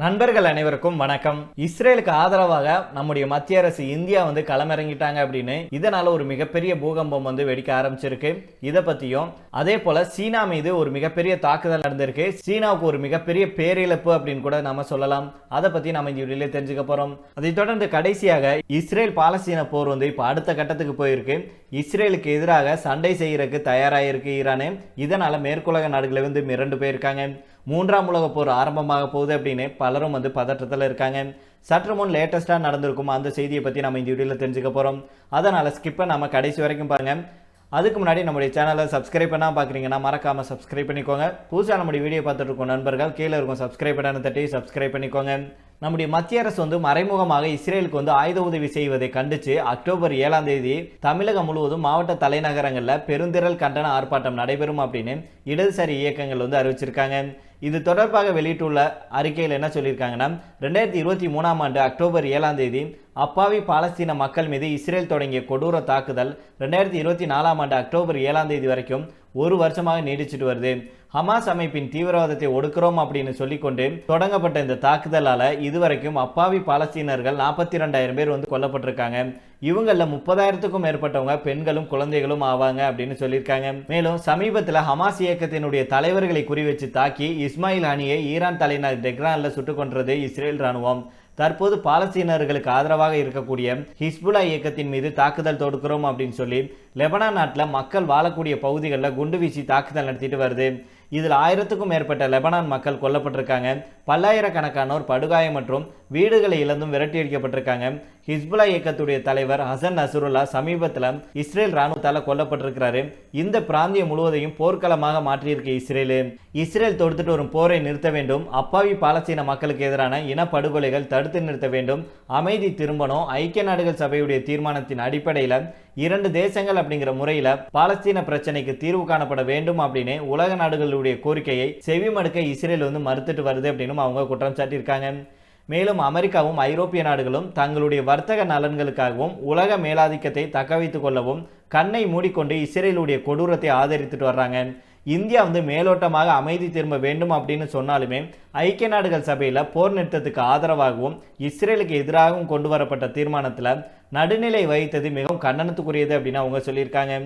நண்பர்கள் அனைவருக்கும் வணக்கம். இஸ்ரேலுக்கு ஆதரவாக நம்முடைய மத்திய அரசு இந்தியா வந்து களமிறங்கிட்டாங்க அப்படின்னு இதனால ஒரு மிகப்பெரிய பூகம்பம் வந்து வெடிக்க ஆரம்பிச்சிருக்கு. இதை பத்தியும் அதே போல சீனா மீது ஒரு மிகப்பெரிய தாக்குதல் நடந்திருக்கு. சீனாவுக்கு ஒரு மிகப்பெரிய பேரிழப்பு அப்படின்னு கூட நம்ம சொல்லலாம். அதை பத்தி நம்ம இந்த வீடியோல தெரிஞ்சுக்க போறோம். அதை தொடர்ந்து கடைசியாக இஸ்ரேல் பாலஸ்தீன போர் வந்து இப்போ அடுத்த கட்டத்துக்கு போயிருக்கு. இஸ்ரேலுக்கு எதிராக சண்டை செய்யறதுக்கு தயாராகிருக்கு ஈரானு. இதனால மேற்குலக நாடுகளை வந்து மிரண்டு போயிருக்காங்க. மூன்றாம் உலக போர் ஆரம்பமாக போகுது அப்படின்னு பலரும் வந்து பதற்றத்தில் இருக்காங்க. சற்று முன் லேட்டஸ்ட்டாக நடந்திருக்கும் அந்த செய்தியை பற்றி நம்ம இந்த வீடியோவில் தெரிஞ்சுக்க போகிறோம் அதனால் ஸ்கிப்பை நம்ம கடைசி வரைக்கும் பாருங்கள் அதுக்கு முன்னாடி நம்முடைய சேனலை சப்ஸ்கிரைப் பண்ணால் பார்க்குறீங்கன்னா மறக்காமல் சப்ஸ்கிரைப் பண்ணிக்கோங்க. புதுசாக நம்முடைய வீடியோ பார்த்துட்டு இருக்கோம் நண்பர்கள் கீழே இருக்கும் சப்ஸ்கிரைப் பண்ணான்னு தட்டி சப்ஸ்கிரைப் பண்ணிக்கோங்க. நம்முடைய மத்திய அரசு வந்து மறைமுகமாக இஸ்ரேலுக்கு வந்து ஆயுத உதவி செய்வதை கண்டித்து அக்டோபர் ஏழாம் தேதி தமிழகம் முழுவதும் மாவட்ட தலைநகரங்களில் பெருந்திரல் கண்டன ஆர்ப்பாட்டம் நடைபெறும் அப்படின்னு இடதுசாரி இயக்கங்கள் வந்து அறிவிச்சிருக்காங்க. இது தொடர்பாக வெளியிட்டுள்ள அறிக்கையில் என்ன சொல்லியிருக்காங்கன்னா ரெண்டாயிரத்தி இருபத்தி மூணாம் ஆண்டு அக்டோபர் ஏழாம் தேதி அப்பாவி பாலஸ்தீன மக்கள் மீது இஸ்ரேல் தொடங்கிய கொடூர தாக்குதல் ரெண்டாயிரத்தி இருபத்தி நாலாம் ஆண்டு அக்டோபர் ஏழாம் தேதி வரைக்கும் ஒரு வருஷமாக நீடிச்சிட்டு வருது. ஹமாஸ் அமைப்பின் தீவிரவாதத்தை ஒடுக்கிறோம் அப்படின்னு சொல்லிக்கொண்டு தொடங்கப்பட்ட இந்த தாக்குதலால் இதுவரைக்கும் அப்பாவி பாலஸ்தீனர்கள் நாற்பத்தி ரெண்டாயிரம் பேர் வந்து கொல்லப்பட்டிருக்காங்க. இவங்களில் முப்பதாயிரத்துக்கும் மேற்பட்டவங்க பெண்களும் குழந்தைகளும் ஆவாங்க அப்படின்னு சொல்லியிருக்காங்க. மேலும் சமீபத்தில் ஹமாஸ் இயக்கத்தினுடைய தலைவர்களை குறிவச்சு தாக்கி இஸ்மாயில் அணியை ஈரான் தலைநகர் டெக்ரானில் சுட்டுக் கொன்றது இஸ்ரேல் ராணுவம் தற்போது பாலஸ்தீனர்களுக்கு ஆதரவாக இருக்கக்கூடிய ஹிஸ்புல்லா இயக்கத்தின் மீது தாக்குதல் தொடுக்கிறோம் அப்படின்னு சொல்லி லெபனான் நாட்டில் மக்கள் வாழக்கூடிய பகுதிகளில் குண்டு வீசி தாக்குதல் நடத்திட்டு வருது. இதில் ஆயிரத்துக்கும் மேற்பட்ட லெபனான் மக்கள் கொல்லப்பட்டிருக்காங்க. பல்லாயிரக்கணக்கானோர் படுகாயம் மற்றும் வீடுகளை இழந்தும் விரட்டி அடிக்கப்பட்டிருக்காங்க. ஹிஸ்புல்லா இயக்கத்துடைய தலைவர் ஹசன் நசருல்லா சமீபத்தில் இஸ்ரேல் ராணுவத்தால் கொல்லப்பட்டிருக்கிறாரு. இந்த பிராந்தியம் முழுவதையும் போர்க்களமாக மாற்றியிருக்கு இஸ்ரேலு. இஸ்ரேல் தொடுத்துட்டு வரும் போரை நிறுத்த வேண்டும். அப்பாவி பாலஸ்தீன மக்களுக்கு எதிரான இனப்படுகொலைகள் தடுத்து நிறுத்த வேண்டும். அமைதி திரும்பணும். ஐக்கிய நாடுகள் சபையுடைய தீர்மானத்தின் அடிப்படையில் இரண்டு தேசங்கள் அப்படிங்கிற முறையில் பாலஸ்தீன பிரச்சனைக்கு தீர்வு காணப்பட வேண்டும் அப்படின்னு உலக நாடுகளுடைய கோரிக்கையை செவிமடுக்க இஸ்ரேல் வந்து மறுத்துட்டு வருது அப்படின்னு அவங்க குற்றம் சாட்டியிருக்காங்க. மேலும் அமெரிக்காவும் ஐரோப்பிய நாடுகளும் தங்களுடைய வர்த்தக நலன்களுக்காகவும் உலக மேலாதிக்கத்தை தக்க வைத்துக் கொள்ளவும் கண்ணை மூடிக்கொண்டு இஸ்ரேலுடைய கொடூரத்தை ஆதரித்துட்டு வர்றாங்க. இந்தியா வந்து மேலோட்டமாக அமைதி திரும்ப வேண்டும் அப்படின்னு சொன்னாலுமே ஐக்கிய நாடுகள் சபையில் போர் நிறுத்தத்துக்கு ஆதரவாகவும் இஸ்ரேலுக்கு எதிராகவும் கொண்டு வரப்பட்ட தீர்மானத்தில் நடுநிலை வகித்தது மிகவும் கண்டனத்துக்குரியது அப்படின்னு அவங்க சொல்லியிருக்காங்க.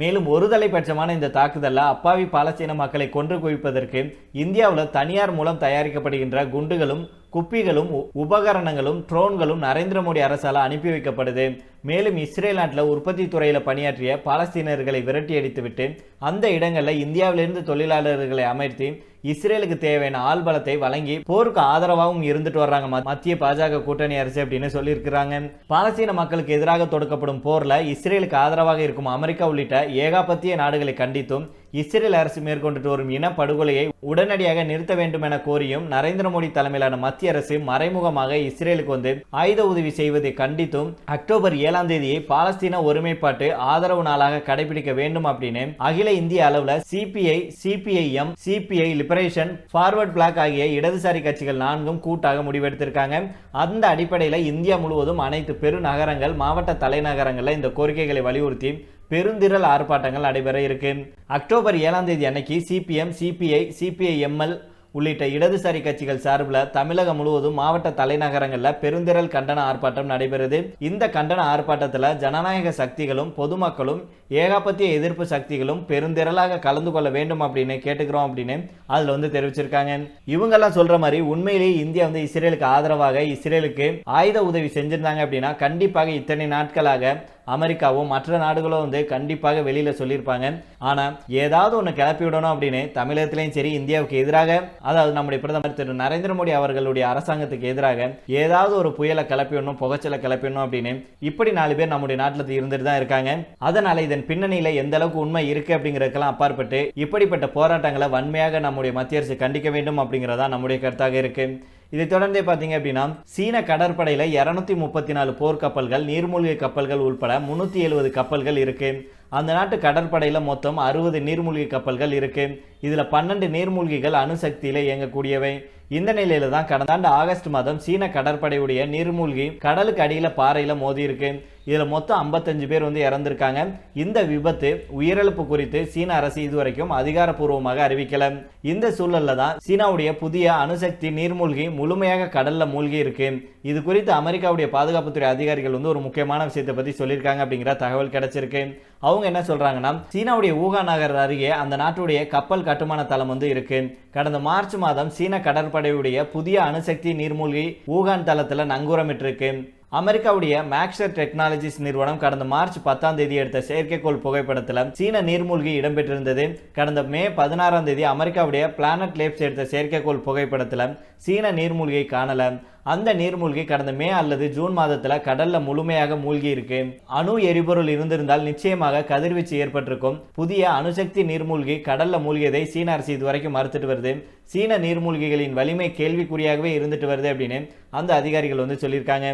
மேலும் ஒருதலைபட்சமான இந்த தாக்குதலில் அப்பாவி பாலஸ்தீன மக்களை கொன்று குவிப்பதற்கு இந்தியாவில் தனியார் மூலம் தயாரிக்கப்படுகின்ற குண்டுகளும் குப்பிகளும் உபகரணங்களும் ட்ரோன்களும் நரேந்திர மோடி அரசால் அனுப்பி வைக்கப்படுது. மேலும் இஸ்ரேல் நாட்டில் உற்பத்தி துறையில் பணியாற்றிய பாலஸ்தீனர்களை விரட்டி அடித்துவிட்டு அந்த இடங்களில் இந்தியாவிலிருந்து தொழிலாளர்களை அமர்த்தி இஸ்ரேலுக்கு தேவையான ஆள் பலத்தை வழங்கி போருக்கு ஆதரவாகவும் இருந்துட்டு வர்றாங்க மத்திய பாஜக கூட்டணி அரசு அப்படின்னு சொல்லியிருக்கிறாங்க. பாலஸ்தீன மக்களுக்கு எதிராக தொடுக்கப்படும் போரில் இஸ்ரேலுக்கு ஆதரவாக இருக்கும் அமெரிக்கா உள்ளிட்ட ஏகாபத்திய நாடுகளை கண்டித்தும் இஸ்ரேல் அரசு மேற்கொண்டுட்டு வரும் இன படுகொலையை உடனடியாக நிறுத்த வேண்டும் என கோரியும் நரேந்திர மோடி தலைமையிலான மத்திய அரசு மறைமுகமாக இஸ்ரேலுக்கு வந்து ஆயுத உதவி செய்வதை கண்டித்தும் அக்டோபர் ஏழாம் தேதியை பாலஸ்தீன ஒருமைப்பாட்டு ஆதரவு நாளாக கடைபிடிக்க வேண்டும் அப்படின்னு அகில இந்திய அளவில் CPI CPIM CPI liberation forward bloc ஆகிய இடதுசாரி கட்சிகள் நான்கும் கூட்டாக முடிவெடுத்திருக்காங்க. அந்த அடிப்படையில் இந்தியா முழுவதும் அனைத்து பெருநகரங்கள் மாவட்ட தலைநகரங்களில் இந்த கோரிக்கைகளை வலியுறுத்தி பெருந்திரள் ஆர்ப்பாட்டங்கள் நடைபெற இருக்கு. அக்டோபர் ஏழாம் தேதி அன்னைக்கு சிபிஎம் சிபிஐ சிபிஐஎம்எல் உள்ளிட்ட இடதுசாரி கட்சிகள் சார்பில் தமிழகம் முழுவதும் மாவட்ட தலைநகரங்களில் பெருந்திரள் கண்டன ஆர்ப்பாட்டம் நடைபெறுது. இந்த கண்டன ஆர்ப்பாட்டத்தில் ஜனநாயக சக்திகளும் பொதுமக்களும் ஏகாபத்திய எதிர்ப்பு சக்திகளும் பெருந்திரளாக கலந்து கொள்ள வேண்டும் அப்படின்னு கேட்டுக்கிறோம் அப்படின்னு அதில் வந்து தெரிவிச்சிருக்காங்க. இவங்கெல்லாம் சொல்ற மாதிரி உண்மையிலேயே இந்தியா வந்து இஸ்ரேலுக்கு ஆதரவாக இஸ்ரேலுக்கு ஆயுத உதவி செஞ்சிருந்தாங்க அப்படின்னா கண்டிப்பாக இத்தனை நாட்களாக அமெரிக்காவும் மற்ற நாடுகளும் வந்து கண்டிப்பாக வெளியில் சொல்லியிருப்பாங்க. ஆனால் ஏதாவது ஒன்று கிளப்பி விடணும் அப்படின்னு தமிழகத்திலையும் சரி இந்தியாவுக்கு எதிராக அதாவது நம்முடைய பிரதமர் திரு நரேந்திர மோடி அவர்களுடைய அரசாங்கத்துக்கு எதிராக ஏதாவது ஒரு புயலை கிளப்பிடணும் புகைச்சலை கிளப்பிடணும் அப்படின்னு இப்படி நாலு பேர் நம்முடைய நாட்டில் இருந்துட்டு தான் இருக்காங்க. அதனால இதன் பின்னணியில் எந்த அளவுக்கு உண்மை இருக்கு அப்படிங்கிறதுக்கெல்லாம் அப்பாற்பட்டு இப்படிப்பட்ட போராட்டங்களை வன்மையாக நம்முடைய மத்திய அரசு கண்டிக்க வேண்டும் அப்படிங்கிறதா நம்முடைய கருத்தாக இருக்கு. இதை தொடர்ந்தே பார்த்தீங்க அப்படின்னா சீன கடற்படையில் இரநூத்தி முப்பத்தி நாலு போர்க்கப்பல்கள் நீர்மூழ்கி கப்பல்கள் உட்பட முன்னூற்றி எழுபது கப்பல்கள் இருக்குது அந்த நாட்டு கடற்படையில் மொத்தம் அறுபது நீர்மூழ்கி கப்பல்கள் இருக்குது இதில் பன்னெண்டு நீர்மூழ்கிகள் அணுசக்தியில் இயங்கக்கூடியவை. இந்த நிலையில தான் கடந்த ஆண்டு ஆகஸ்ட் மாதம் சீன கடற்படையுடைய நீர்மூழ்கி கடலுக்கு அடியில் பாறையில் மோதி இருக்கு. இதில் மொத்தம் ஐம்பத்தஞ்சு பேர் வந்து இறந்திருக்காங்க. இந்த விபத்து உயிரிழப்பு குறித்து சீன அரசு இதுவரைக்கும் அதிகாரப்பூர்வமாக அறிவிக்கல. இந்த சூழல்ல தான் சீனாவுடைய புதிய அணுசக்தி நீர்மூழ்கி முழுமையாக கடல்ல மூழ்கி இருக்கு. இது குறித்து அமெரிக்காவுடைய பாதுகாப்புத்துறை அதிகாரிகள் வந்து ஒரு முக்கியமான விஷயத்தை பத்தி சொல்லியிருக்காங்க அப்படிங்கிற தகவல் கிடைச்சிருக்கு. அவங்க என்ன சொல்கிறாங்கன்னா சீனாவுடைய ஊகா நகர் அருகே அந்த நாட்டுடைய கப்பல் கட்டுமான தளம் வந்து இருக்குது கடந்த மார்ச் மாதம் சீன கடற்படையுடைய புதிய அணுசக்தி நீர்மூழ்கி ஊகான் தளத்தில் நங்கூரமிட்டிருக்கு. அமெரிக்காவுடைய மேக்ஸர் டெக்னாலஜிஸ் நிறுவனம் கடந்த மார்ச் பத்தாம் தேதி எடுத்த செயற்கைக்கோள் புகைப்படத்தில் சீன நீர்மூழ்கி இடம்பெற்றிருந்தது. கடந்த மே பதினாறாம் தேதி அமெரிக்காவுடைய பிளானட் லேப்ஸ் எடுத்த செயற்கைக்கோள் புகைப்படத்தில் சீன நீர்மூழ்கியை காணல. அந்த நீர்மூழ்கி கடந்த மே அல்லது ஜூன் மாதத்தில் கடல்ல முழுமையாக மூழ்கி இருக்கு அணு எரிபொருள் இருந்திருந்தால் நிச்சயமாக கதிர்வீச்சு ஏற்பட்டிருக்கும். புதிய அணுசக்தி நீர்மூழ்கி கடல்ல மூழ்கியதை சீன அரசு இதுவரைக்கும் மறுத்துட்டு வருது. சீன நீர்மூழ்கிகளின் வலிமை கேள்விக்குறியாகவே இருந்துட்டு வருது அப்படின்னு அந்த அதிகாரிகள் வந்து சொல்லியிருக்காங்க.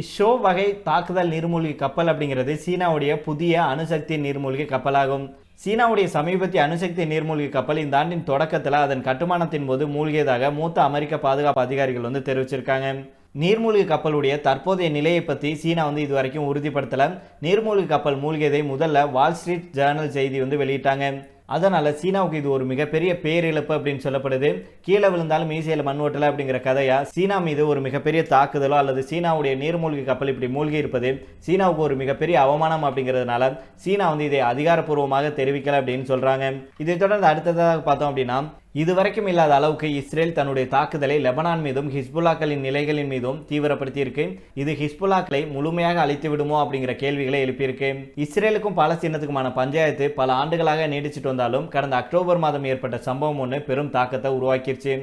இஷோ வகை தாக்குதல் நீர்மூழ்கி கப்பல் அப்படிங்கிறது சீனாவுடைய புதிய அணுசக்தி நீர்மூழ்கி கப்பலாகும். சீனாவுடைய சமீபத்திய அணுசக்தி நீர்மூழ்கி கப்பல் இந்த ஆண்டின் தொடக்கத்தில் அதன் கட்டுமானத்தின் போது மூழ்கியதாக மூத்த அமெரிக்க பாதுகாப்பு அதிகாரிகள் வந்து தெரிவிச்சிருக்காங்க. நீர்மூழ்கி கப்பலுடைய தற்போதைய நிலையை பற்றி சீனா வந்து இது வரைக்கும் உறுதிப்படுத்தல. நீர்மூழ்கி கப்பல் மூழ்கியதை முதல்ல வால் ஸ்ட்ரீட் ஜேர்னல் செய்தி வந்து வெளியிட்டாங்க. அதனால் சீனாவுக்கு இது ஒரு மிகப்பெரிய பேரிழப்பு அப்படின்னு சொல்லப்படுது. கீழே விழுந்தாலும் மீசையில் மண் ஓட்டலை அப்படிங்கிற கதையா சீனா மீது ஒரு மிகப்பெரிய தாக்குதலோ அல்லது சீனாவுடைய நீர்மூழ்கி கப்பல் இப்படி மூழ்கி இருப்பது சீனாவுக்கு ஒரு மிகப்பெரிய அவமானம் அப்படிங்கிறதுனால சீனா வந்து இதை அதிகாரப்பூர்வமாக தெரிவிக்கல அப்படின்னு சொல்றாங்க. இதை தொடர்ந்து அடுத்ததாக பார்த்தோம் அப்படின்னா இதுவரைக்கும் இல்லாத அளவுக்கு இஸ்ரேல் தன்னுடைய தாக்குதலை லெபனான் மீதும் ஹிஸ்புல்லாக்களின் நிலைகளின் மீதும் தீவிரப்படுத்தியிருக்கு. இது ஹிஸ்புல்லாக்களை முழுமையாக அழித்து விடுமோ அப்படிங்கிற கேள்விகளை எழுப்பியிருக்கு. இஸ்ரேலுக்கும் பாலஸ்தீனத்துக்குமான பஞ்சாயத்து பல ஆண்டுகளாக நீடிச்சிட்டு வந்தாலும் கடந்த அக்டோபர் மாதம் ஏற்பட்ட சம்பவம் ஒன்று பெரும் தாக்கத்தை உருவாக்கிருச்சு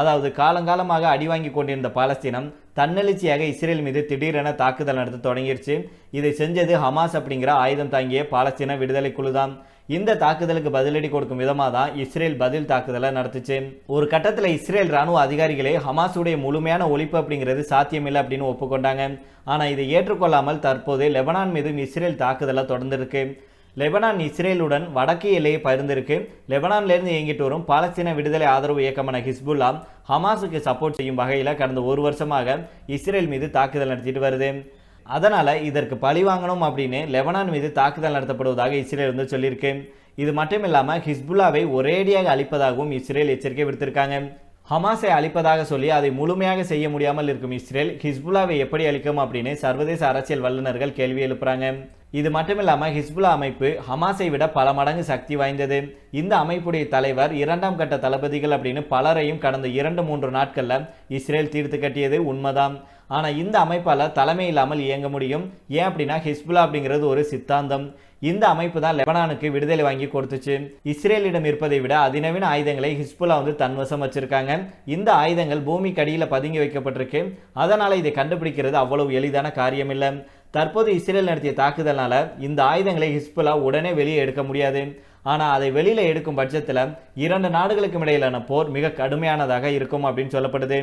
அதாவது காலங்காலமாக அடி வாங்கி கொண்டிருந்த பாலஸ்தீனம் தன்னெழுச்சியாக இஸ்ரேல் மீது திடீரென தாக்குதல் நடத்த தொடங்கிருச்சு இதை செஞ்சது ஹமாஸ் அப்படிங்கிற ஆயுதம் தாங்கிய பாலஸ்தீன விடுதலை குழு தான் இந்த தாக்குதலுக்கு பதிலடி கொடுக்கும் விதமாக தான் இஸ்ரேல் பதில் தாக்குதலை நடத்துச்சு. ஒரு கட்டத்தில் இஸ்ரேல் ராணுவ அதிகாரிகளே ஹமாஸுடைய முழுமையான ஒழிப்பு அப்படிங்கிறது சாத்தியமில்லை அப்படின்னு ஒப்புக்கொண்டாங்க. ஆனால் இதை ஏற்றுக்கொள்ளாமல் தற்போது லெபனான் மீதும் இஸ்ரேல் தாக்குதலை தொடர்ந்துருக்கு. லெபனான் இஸ்ரேலுடன் வடக்கு எல்லையை பகிர்ந்திருக்கு. லெபனான்லேருந்து இயங்கிட்டு வரும் பாலஸ்தீன விடுதலை ஆதரவு இயக்கமான ஹிஸ்புல்லா ஹமாஸுக்கு சப்போர்ட் செய்யும் வகையில் கடந்த ஒரு வருஷமாக இஸ்ரேல் மீது தாக்குதல் நடத்திட்டு வருது. அதனால் இதற்கு பழி வாங்கணும் அப்படின்னு லெபனான் மீது தாக்குதல் நடத்தப்படுவதாக இஸ்ரேல் வந்து சொல்லியிருக்கு. இது மட்டும் இல்லாமல் ஹிஸ்புல்லாவை ஒரேடியாக அழிப்பதாகவும் இஸ்ரேல் எச்சரிக்கை விடுத்திருக்காங்க. ஹமாஸை அழிப்பதாக சொல்லி அதை முழுமையாக செய்ய முடியாமல் இருக்கும் இஸ்ரேல் ஹிஸ்புல்லாவை எப்படி அழிக்கும் அப்படின்னு சர்வதேச அரசியல் வல்லுநர்கள் கேள்வி எழுப்புறாங்க. இது மட்டும் இல்லாமல் ஹிஸ்புல்லா அமைப்பு ஹமாஸை விட பல மடங்கு சக்தி வாய்ந்தது. இந்த அமைப்புடைய தலைவர் இரண்டாம் கட்ட தளபதிகள் அப்படின்னு பலரையும் கடந்த இரண்டு மூன்று நாட்களில் இஸ்ரேல் தீர்த்து கட்டியது உண்மைதான். ஆனால் இந்த அமைப்பால் தலைமை இல்லாமல் இயங்க முடியும். ஏன் அப்படின்னா ஹிஸ்புல்லா அப்படிங்கிறது ஒரு சித்தாந்தம். இந்த அமைப்பு தான் லெபனானுக்கு விடுதலை வாங்கி கொடுத்துச்சு. இஸ்ரேலிடம் இருப்பதை விட அதிநவீன ஆயுதங்களை ஹிஸ்புல்லா வந்து தன்வசம் வச்சிருக்காங்க. இந்த ஆயுதங்கள் பூமிக்கு அடியில் பதுங்கி வைக்கப்பட்டிருக்கு. அதனால் இதை கண்டுபிடிக்கிறது அவ்வளவு எளிதான காரியம் இல்லை தற்போது இஸ்ரேல் நடத்திய தாக்குதலால் இந்த ஆயுதங்களை ஹிஸ்புல்லா உடனே வெளியே எடுக்க முடியாது. ஆனால் அதை வெளியில் எடுக்கும் பட்சத்தில் இரண்டு நாடுகளுக்கும் இடையிலான போர் மிக கடுமையானதாக இருக்கும் அப்படின்னு சொல்லப்படுது.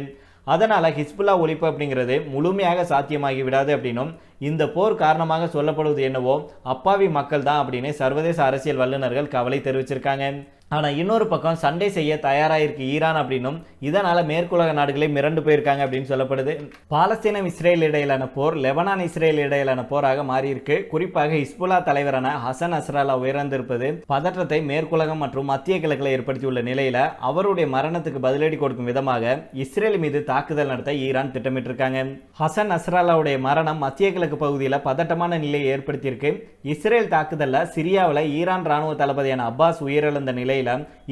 அதனால் ஹிஸ்புல்லா ஒழிப்பு அப்படிங்கிறது முழுமையாக சாத்தியமாகி விடாது அப்படின்னும் இந்த போர் காரணமாக சொல்லப்படுவது என்னவோ அப்பாவி மக்கள் தான் அப்படின்னு சர்வதேச அரசியல் வல்லுநர்கள் கவலை தெரிவிச்சிருக்காங்க. ஆனால் இன்னொரு பக்கம் சண்டை செய்ய தயாராக இருக்கு ஈரான் அப்படின்னும் இதனால் மேற்குலக நாடுகளே மிரண்டு போயிருக்காங்க அப்படின்னு சொல்லப்படுது. பாலஸ்தீனம் இஸ்ரேல் இடையிலான போர் லெபனான் இஸ்ரேல் இடையிலான போராக மாறியிருக்கு. குறிப்பாக ஹிஸ்புல்லா தலைவரான ஹசன் அஸ்ராலா உயர்ந்திருப்பது பதற்றத்தை மேற்குலகம் மற்றும் மத்திய கிழக்கில் ஏற்படுத்தியுள்ள நிலையில் அவருடைய மரணத்துக்கு பதிலடி கொடுக்கும் விதமாக இஸ்ரேல் மீது தாக்குதல் நடத்த ஈரான் திட்டமிட்டிருக்காங்க. ஹசன் அஸ்ராலாவுடைய மரணம் மத்திய கிழக்கு பகுதியில் பதட்டமான நிலையை ஏற்படுத்தியிருக்கு. இஸ்ரேல் தாக்குதலில் சிரியாவில் ஈரான் ராணுவ தளபதியான அப்பாஸ் உயிரிழந்த நிலையில்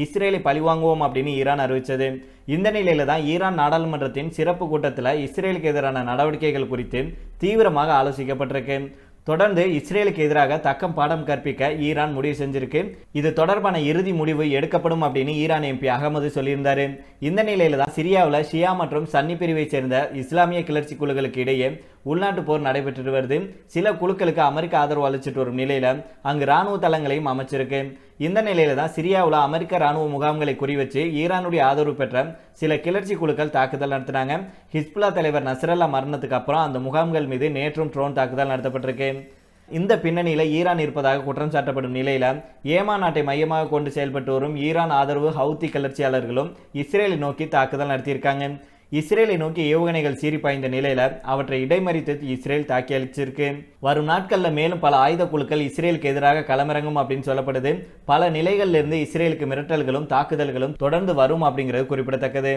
இஸ்ரேலை பழிவாங்குவோம் அப்படின்னு ஈரான் அறிவித்தது இந்த நிலையில தான் ஈரான் நாடாளுமன்றத்தின் சிறப்பு கூட்டத்தில் இஸ்ரேலுக்கு எதிரான நடவடிக்கைகள் குறித்து தீவிரமாக ஆலோசிக்கப்பட்டிருக்கு. தொடர்ந்து இஸ்ரேலுக்கு எதிராக தக்கம் பாடம் கற்பிக்க ஈரான் முடிவு செஞ்சிருக்கு. இது தொடர்பான இறுதி முடிவு எடுக்கப்படும் அப்படின்னு ஈரான் எம்பி அகமது சொல்லியிருந்தாரு. இந்த நிலையில தான் சிரியாவில் ஷியா மற்றும் சன்னி பிரிவை சேர்ந்த இஸ்லாமிய கிளர்ச்சி குழுக்களுக்கு இடையே உள்நாட்டு போர் நடைபெற்று வருது. சில குழுக்களுக்கு அமெரிக்க ஆதரவு அளிச்சிட்டு வரும் நிலையில அங்கு ராணுவ தளங்களையும் அமைச்சிருக்கு. இந்த நிலையில தான் சிரியாவில் அமெரிக்க ராணுவ முகாம்களை குறிவச்சு ஈரானுடைய ஆதரவு பெற்ற சில கிளர்ச்சி குழுக்கள் தாக்குதல் நடத்தினாங்க. ஹிஸ்புல்லா தலைவர் நசரல்லா மரணத்துக்கு அப்புறம் அந்த முகாம்கள் மீது நேற்றும் ட்ரோன் தாக்குதல் நடத்தப்பட்டிருக்கு. இந்த பின்னணியில் ஈரான் இருப்பதாக குற்றம் சாட்டப்படும் நிலையில் ஏமா நாட்டை மையமாக கொண்டு செயல்பட்டு வரும் ஈரான் ஆதரவு ஹவுத்தி கிளர்ச்சியாளர்களும் இஸ்ரேலை நோக்கி தாக்குதல் நடத்தியிருக்காங்க. இஸ்ரேலை நோக்கி ஏவுகணைகள் சீறி பாய்ந்த நிலையில அவற்றை இடைமறித்து இஸ்ரேல் தாக்கி அளிச்சிருக்கு வரும் நாட்களில் மேலும் பல ஆயுத குழுக்கள் இஸ்ரேலுக்கு எதிராக களமிறங்கும் அப்படின்னு சொல்லப்படுது. பல நிலைகளிலிருந்து இஸ்ரேலுக்கு மிரட்டல்களும் தாக்குதல்களும் தொடர்ந்து வரும் அப்படிங்கிறது குறிப்பிடத்தக்கது.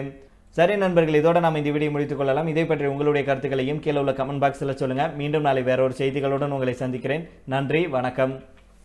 சரி நண்பர்கள் இதோட நாம் இந்த வீடியோ முடித்துக் கொள்ளலாம். இதை பற்றி உங்களுடைய கருத்துக்களையும் கீழே உள்ள கமெண்ட் பாக்ஸில் சொல்லுங்கள் மீண்டும் நாளை வேற ஒரு செய்திகளுடன் உங்களை சந்திக்கிறேன். நன்றி வணக்கம்.